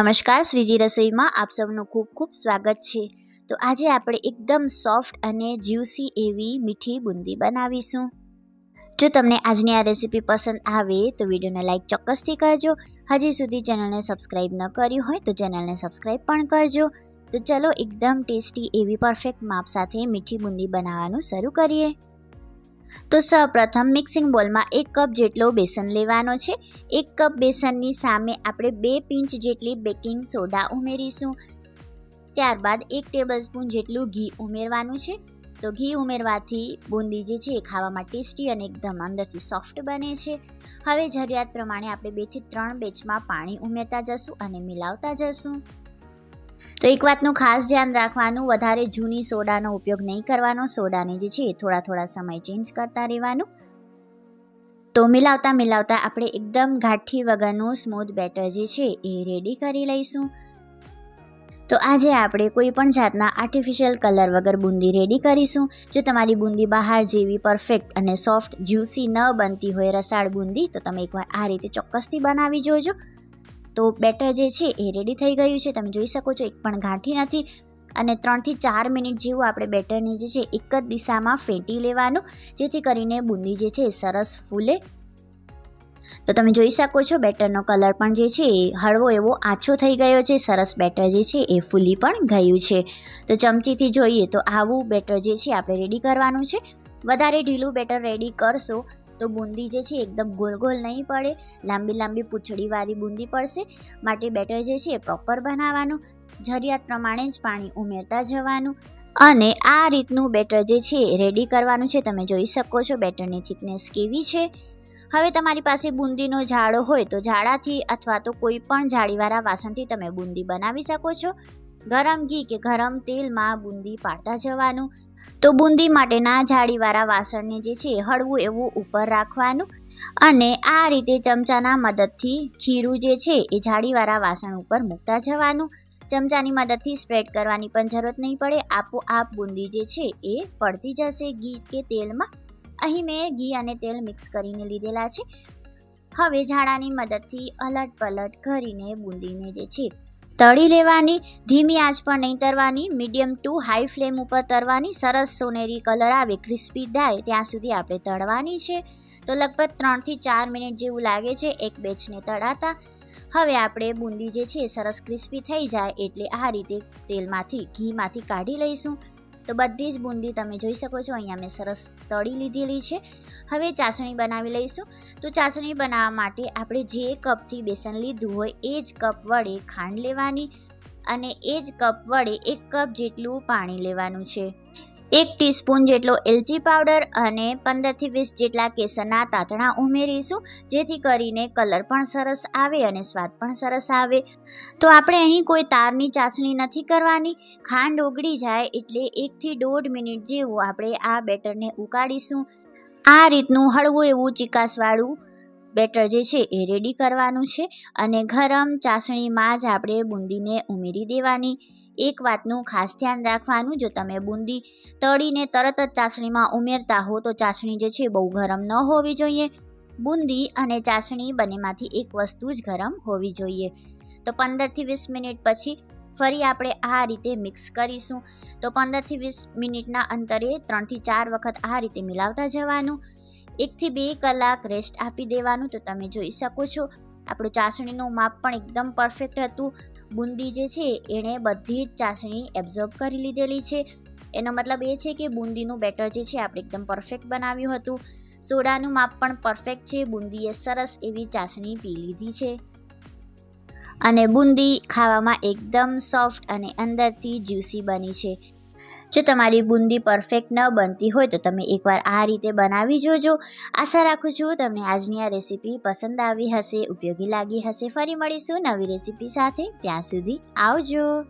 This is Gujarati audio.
નમસ્કાર, શ્રીજી રસોઈમાં આપ સૌનું ખૂબ ખૂબ સ્વાગત છે. તો આજે આપણે એકદમ સોફ્ટ અને જ્યુસી એવી મીઠી બુંદી બનાવીશું. જો તમને આજની આ રેસીપી પસંદ આવે તો વિડીયોને લાઇક ચોક્કસથી કરજો. હજી સુધી ચેનલને સબસ્ક્રાઈબ ન કર્યું હોય તો ચેનલને સબસ્ક્રાઈબ પણ કરજો. તો ચલો એકદમ ટેસ્ટી એવી પરફેક્ટ માપ સાથે મીઠી બુંદી બનાવવાનું શરૂ કરીએ. તો સૌપ્રથમ મિક્સિંગ બોલમાં એક કપ જેટલો બેસન લેવાનો છે. એક કપ બેસનની સામે આપણે બે પિંચ જેટલી બેકિંગ સોડા ઉમેરીશું. ત્યારબાદ એક ટેબલસ્પૂન જેટલું ઘી ઉમેરવાનું છે. તો ઘી ઉમેરવાથી બુંદી જે છે એ ખાવામાં ટેસ્ટી અને એકદમ અંદરથી સોફ્ટ બને છે. હવે જરૂરિયાત પ્રમાણે આપણે બેથી ત્રણ બેચમાં પાણી ઉમેરતા જશું અને મિલાવતા જશું. તો એક વાતનું ખાસ ધ્યાન રાખવાનું, વધારે જૂની સોડાનો ઉપયોગ નહીં કરવાનો. સોડાને જે છે થોડા થોડા સમય ચેન્જ કરતા રહેવાનું. તો મિલાવતા મિલાવતા આપણે એકદમ ગાંઠી વગરનું સ્મૂથ બેટર જે છે એ રેડી કરી લઈશું. તો આજે આપણે કોઈ પણ જાતના આર્ટિફિશિયલ કલર વગર બુંદી રેડી કરીશું. જો તમારી બુંદી બહાર જેવી પરફેક્ટ અને સોફ્ટ જ્યુસી ન બનતી હોય રસાળ બુંદી, તો તમે એકવાર આ રીતે ચોક્કસથી બનાવી જોજો. તો બેટર જે છે એ રેડી થઈ ગયું છે. તમે જોઈ શકો છો, એક પણ ગાંઠી નથી. અને ત્રણથી ચાર મિનિટ જેવું આપણે બેટરને જે છે, એક જ દિશામાં ફેંટી લેવાનું, જેથી કરીને બુંદી જે છે એ સરસ ફૂલે. તો તમે જોઈ શકો છો, બેટરનો કલર પણ જે છે એ હળવો એવો આછો થઈ ગયો છે. સરસ બેટર જે છે એ ફૂલી પણ ગયું છે. તો ચમચીથી જોઈએ તો આવું બેટર જે છે આપણે રેડી કરવાનું છે. વધારે ઢીલું બેટર રેડી કરશો તો બુંદી જે છે એકદમ ગોલ ગોલ નહીં પડે. લાંબી લાંબી પૂંછડીવાળી બુંદી પડશે. માટે બેટર જે છે એ પ્રોપર બનાવવાનું. જરૂરિયાત પ્રમાણે જ પાણી ઉમેરતા જવાનું. અને આ રીતનું બેટર જે છે રેડી કરવાનું છે. તમે જોઈ શકો છો બેટરની થિકનેસ કેવી છે. હવે તમારી પાસે બુંદીનો ઝાડો હોય તો ઝાડાથી અથવા તો કોઈ પણ જાળીવાળા વાસણથી તમે બુંદી બનાવી શકો છો. ગરમ ઘી કે ગરમ તેલમાં બુંદી પાડતા જવાનું. તો બુંદી માટેના જાળીવાળા વાસણને જે છે હળવું એવું ઉપર રાખવાનું અને આ રીતે ચમચાના મદદથી ખીરું જે છે એ જાળીવાળા વાસણ ઉપર મૂકતા જવાનું. ચમચાની મદદથી સ્પ્રેડ કરવાની પણ જરૂરત નહીં પડે. આપોઆપ બુંદી જે છે એ પડતી જશે ઘી કે તેલમાં. અહીં મેં ઘી અને તેલ મિક્સ કરીને લીધેલા છે. હવે ઝાડાની મદદથી અલટ પલટ કરીને બુંદીને જે છે તળી લેવાની, ધીમી આંચ પર નહીં તરવાની, મીડિયમ ટુ હાઈ ફ્લેમ ઉપર તરવાની, સરસ સોનેરી કલર આવે, ક્રિસ્પી થાય ત્યાં સુધી આપણે તળવાની છે. તો લગભગ ત્રણથી ચાર મિનિટ જેવું લાગે છે એક બેચને તળાતા. હવે આપણે બુંદી જે છે સરસ ક્રિસ્પી થઈ જાય એટલે આ રીતે તેલમાંથી ઘીમાંથી કાઢી લઈશું. તો બધી જ બુંદી તમે જોઈ શકો છો. અહીંયા મેં સરસ તળી લીધેલી છે. હવે ચાસણી બનાવી લઈશું. તો ચાસણી બનાવવા માટે આપણે જે કપથી બેસન લીધું હોય એ જ કપ વડે ખાંડ લેવાની અને એ જ કપ વડે એક કપ જેટલું પાણી લેવાનું છે. એક ટીસ્પૂન જેટલો એલચી પાવડર અને પંદરથી વીસ જેટલા કેસરના તાતણા ઉમેરીશું, જેથી કરીને કલર પણ સરસ આવે અને સ્વાદ પણ સરસ આવે. તો આપણે અહીં કોઈ તારની ચાસણી નથી કરવાની. ખાંડ ઓગળી જાય એટલે એકથી દોઢ મિનિટ જેવું આપણે આ બેટરને ઉકાળીશું. આ રીતનું હળવું એવું ચિકાસવાળું બેટર જે છે એ રેડી કરવાનું છે અને ગરમ ચાસણીમાં જ આપણે બુંદીને ઉમેરી દેવાની. એક વાતનું ખાસ ધ્યાન રાખવાનું, જો તમે બુંદી તળીને તરત જ ચાસણીમાં ઉમેરતા હો, તો ચાસણી જે છે બહુ ગરમ ન હોવી જોઈએ. બુંદી અને ચાસણી બંનેમાંથી એક વસ્તુ જ ગરમ હોવી જોઈએ. તો પંદરથી વીસ મિનિટ પછી ફરી આપણે આ રીતે મિક્સ કરીશું. તો પંદરથી વીસ મિનિટના અંતરે ત્રણથી ચાર વખત આ રીતે મિલાવતા જવાનું. એકથી બે કલાક રેસ્ટ આપી દેવાનું, તો તમે જોઈ શકો છો. આપણું ચાસણીનું માપ પણ એકદમ પરફેક્ટ હતું. બુંદી જે છે, એણે બધી જ ચાસણી એબ્ઝોર્બ કરી લીધેલી છે. એનો મતલબ એ છે કે બુંદીનું બેટર જે છે, આપણે એકદમ પરફેક્ટ બનાવ્યું હતું. સોડાનું માપ પણ પરફેક્ટ છે. બુંદીએ સરસ એવી ચાસણી પી લીધી છે. અને બુંદી ખાવામાં એકદમ સોફ્ટ અને અંદરથી જ્યુસી બની છે. જો તમારી બુંદી પરફેક્ટ ન બનતી હોય તો તમે એકવાર આ રીતે બનાવી જોજો. આશા રાખું છું તમને આજની આ રેસીપી પસંદ આવી હશે, ઉપયોગી લાગી હશે. ફરી મળીશું નવી રેસીપી સાથે. ત્યાં સુધી આવજો.